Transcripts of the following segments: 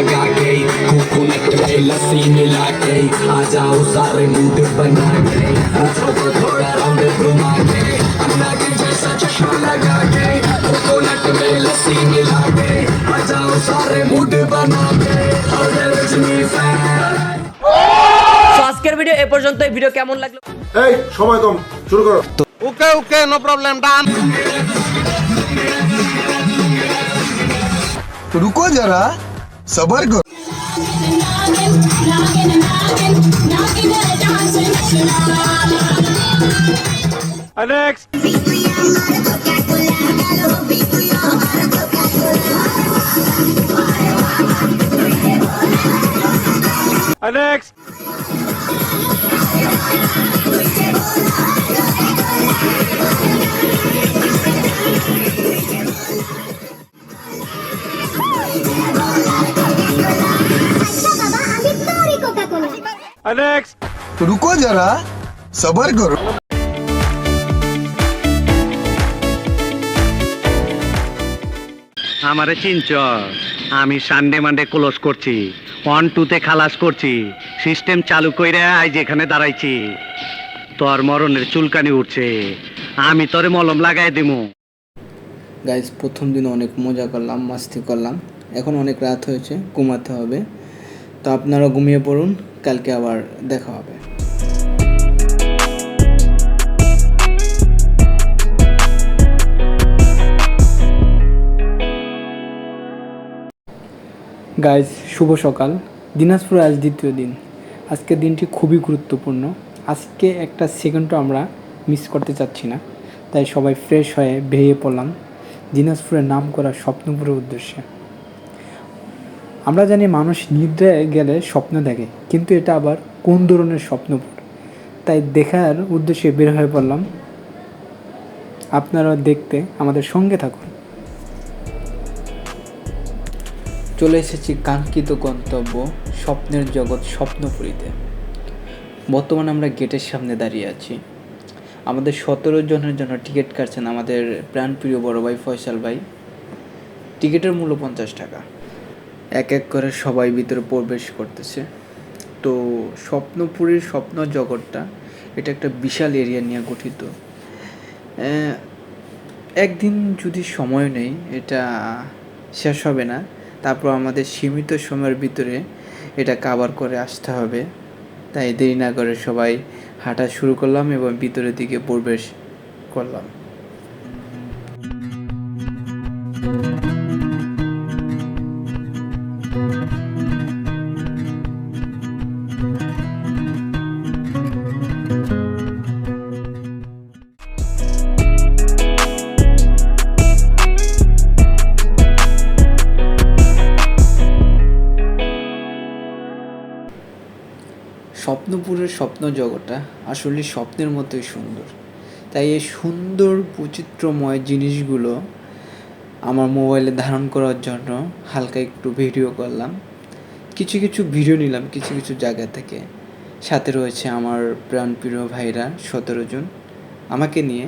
लगा के कोकोनट में लस्सी मिला के आ जाओ सारे मूड बना के हाथों को थोड़ा राउंड घुमा के अन्ना के जैसा चश्मा लगा के कोकोनट में लस्सी मिला के आ जाओ सारे मूड बना के और रजनी फैन তো আজকের ভিডিও এ পর্যন্ত এই ভিডিও কেমন লাগলো এই সময় কম শুরু করো ওকে ওকে নো প্রবলেম ডান रुको जरा собаку? Алекс! Алекс! নেক্সট নেক্সট रुको जरा सबर करो আমারে চিনচ আমি সানডে মানডে ক্লোজ করছি ওয়ান টুতে খালাস করছি সিস্টেম চালু কইরা আই যেখানে দাঁড়াইছি তোর মরণের চুলকানি উঠছে আমি তোরে মলম লাগাই দিমু গাইজ প্রথম দিন অনেক মজা করলাম মাস্তি করলাম এখন অনেক রাত হয়েছে ঘুমাতে হবে তো আপনারা ঘুমিয়ে পড়ুন কালকে আবার দেখা হবে। গাইজ শুভ সকাল। দিনাজপুর আজ দ্বিতীয় দিন। আজকের দিনটি খুবই গুরুত্বপূর্ণ। আজকে একটা সেকেন্ডও আমরা মিস করতে চাচ্ছি না। তাই সবাই ফ্রেশ হয়ে বেরিয়ে পড়লাম। দিনাজপুরের নাম করা স্বপ্নপুরের উদ্দেশ্যে। আমরা জানি মানুষ নিদ্রায় গেলে স্বপ্ন দেখে, কিন্তু এটা আবার কোন ধরনের স্বপ্নপুর তাই দেখার উদ্দেশ্যে বের হয়ে পড়লাম। আপনারা দেখতে আমাদের সঙ্গে থাকুন। চলে এসেছি কাঙ্ক্ষিত গন্তব্য স্বপ্নের জগৎ স্বপ্নপুরীতে। বর্তমানে আমরা গেটের সামনে দাঁড়িয়ে আছি। আমাদের সতেরো জনের জন্য টিকিট কাটছেন আমাদের প্রাণপ্রিয় বড় ভাই ফয়সাল ভাই। টিকিটের মূল্য পঞ্চাশ টাকা। এক এক করে সবাই ভিতরে প্রবেশ করতেছে। তো স্বপ্নপুরীর স্বপ্ন জগৎটা এটা একটা বিশাল এরিয়া নিয়ে গঠিত। একদিন যদি সময় নেই, এটা শেষ হবে না। তারপর আমাদের সীমিত সময়ের ভিতরে এটা কাভার করে আসতে হবে। তাই দেরি না করে সবাই হাঁটা শুরু করলাম এবং ভিতরের দিকে প্রবেশ করলাম। স্বপ্নপুরের স্বপ্ন জগৎটা আসলে স্বপ্নের মতোই সুন্দর। তাই এই সুন্দর, বৈচিত্র্যময় জিনিসগুলো আমার মোবাইলে ধারণ করার জন্য হালকা একটু ভিডিও করলাম। কিছু কিছু ভিডিও নিলাম কিছু কিছু জায়গা থেকে। সাথে রয়েছে আমার প্রাণপ্রিয় ভাইরা সতেরো জন আমাকে নিয়ে।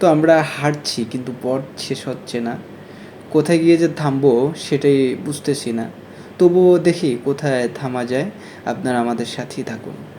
তো আমরা হাঁটছি কিন্তু পথ শেষ হচ্ছে না। কোথায় গিয়ে যে থামবো সেটাই বুঝতেছি না। তবুও দেখি কোথায় থামা যায়। আপনারা আমাদের সাথেই থাকুন।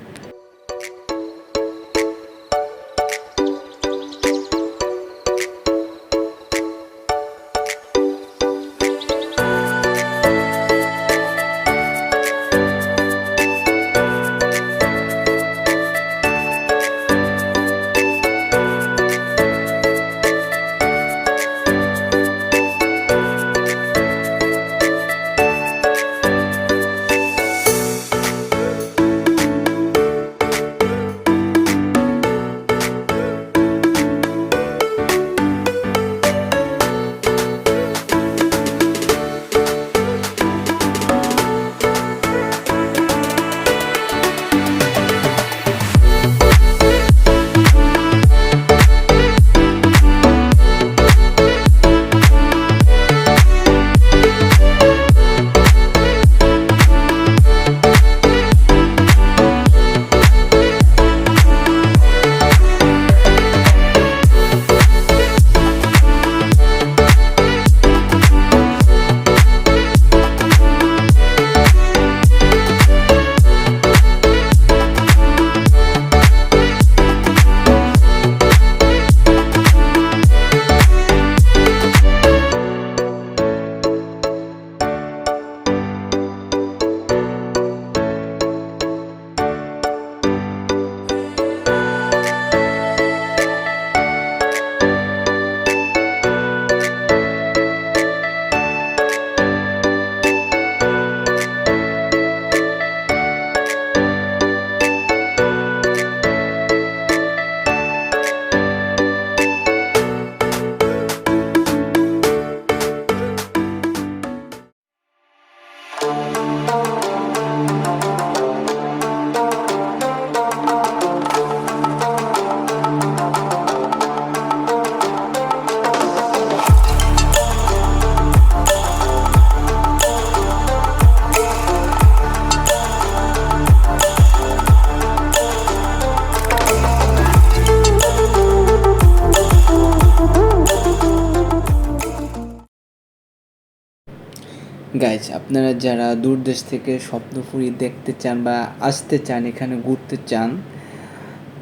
গাইজ আপনারা যারা দূর দেশ থেকে স্বপ্নপুরী দেখতে চান বা আসতে চান, এখানে ঘুরতে চান,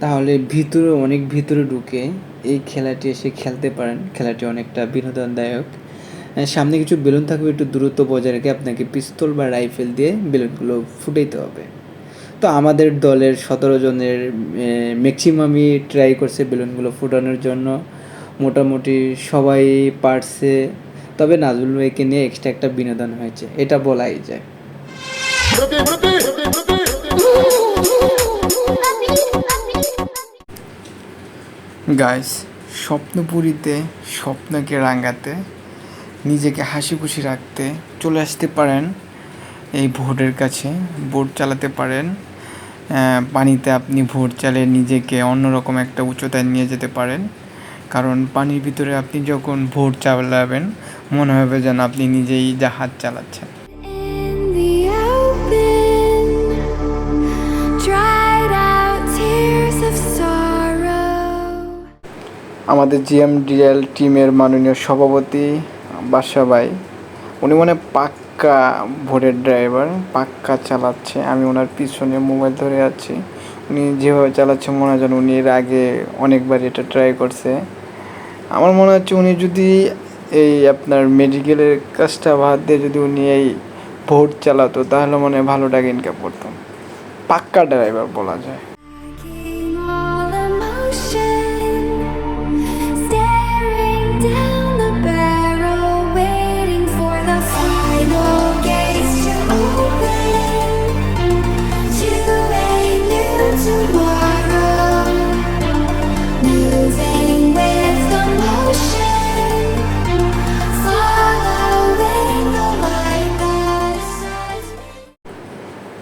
তাহলে ভিতরে, অনেক ভিতরে ঢুকে এই খেলাটি এসে খেলতে পারেন। খেলাটি অনেকটা বিনোদনদায়ক। সামনে কিছু বেলুন থাকবে, একটু দূরত্ব বজায় রেখে আপনাকে পিস্তল বা রাইফেল দিয়ে বেলুনগুলো ফুটাইতে হবে। তো আমাদের দলের সতেরো জনের ম্যাক্সিমামই ট্রাই করছে বেলুনগুলো ফুটানোর জন্য। মোটামুটি সবাই পারছে। তবে নাজুল ভাইকে নিয়ে এক্সট্রা একটা বিনোদন হয়েছে, এটা বলাই যায়। গাইস স্বপ্নপুরীতে, স্বপ্নকে রাঙাতে, নিজেকে হাসি খুশি রাখতে চলে আসতে পারেন, এই ভোটের কাছে। ভোট চালাতে পারেন পানিতে আপনি ভোট চালিয়ে নিজেকে অন্যরকম একটা উচ্চতায় নিয়ে যেতে পারেন। কারণ পানির ভিতরে আপনি যখন ভোট চালাবেন মনে হবে যেন আপনি নিজেই জাহাজ চালাচ্ছেন। আমাদের জিএম জিএমডিএল টিমের মাননীয় সভাপতি বাদশা ভাই উনি মনে হয় পাক্কা ভোটের ড্রাইভার পাক্কা চালাচ্ছে। আমি ওনার পিছনে মোবাইল ধরে আছি। উনি যেভাবে চালাচ্ছে মনে হয় যেন উনি এর আগে অনেকবার এটা ট্রাই করছে। আমার মনে হচ্ছে উনি যদি এই আপনার মেডিকেলের কাজটা বাদ দিয়ে যদি উনি এই ভোট চালাতো, তাহলে মনে হয় ভালো টাকা ইনকাম করতাম পাক্কা ড্রাইভার বলা যায়। Lacking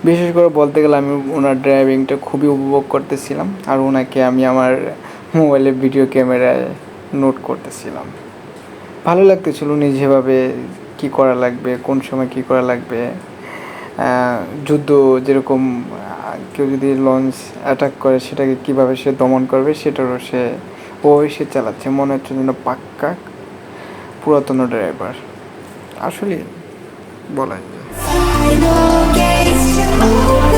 বিশেষ করে বলতে গেলে আমি ওনার ড্রাইভিংটা খুবই উপভোগ করতেছিলাম আর ওনাকে আমি আমার মোবাইলে ভিডিও ক্যামেরায় নোট করতেছিলাম। ভালো লাগতেছিল উনি যেভাবে কী করা লাগবে, কোন সময় কী করা লাগবে। যুদ্ধ যেরকম, কেউ যদি লঞ্চ অ্যাটাক করে সেটাকে কীভাবে সে দমন করবে সেটারও সে ওই সে চালাচ্ছে। মনে হচ্ছে যেন পাক্কা পুরাতন ড্রাইভার আসলে বলা যায়। you.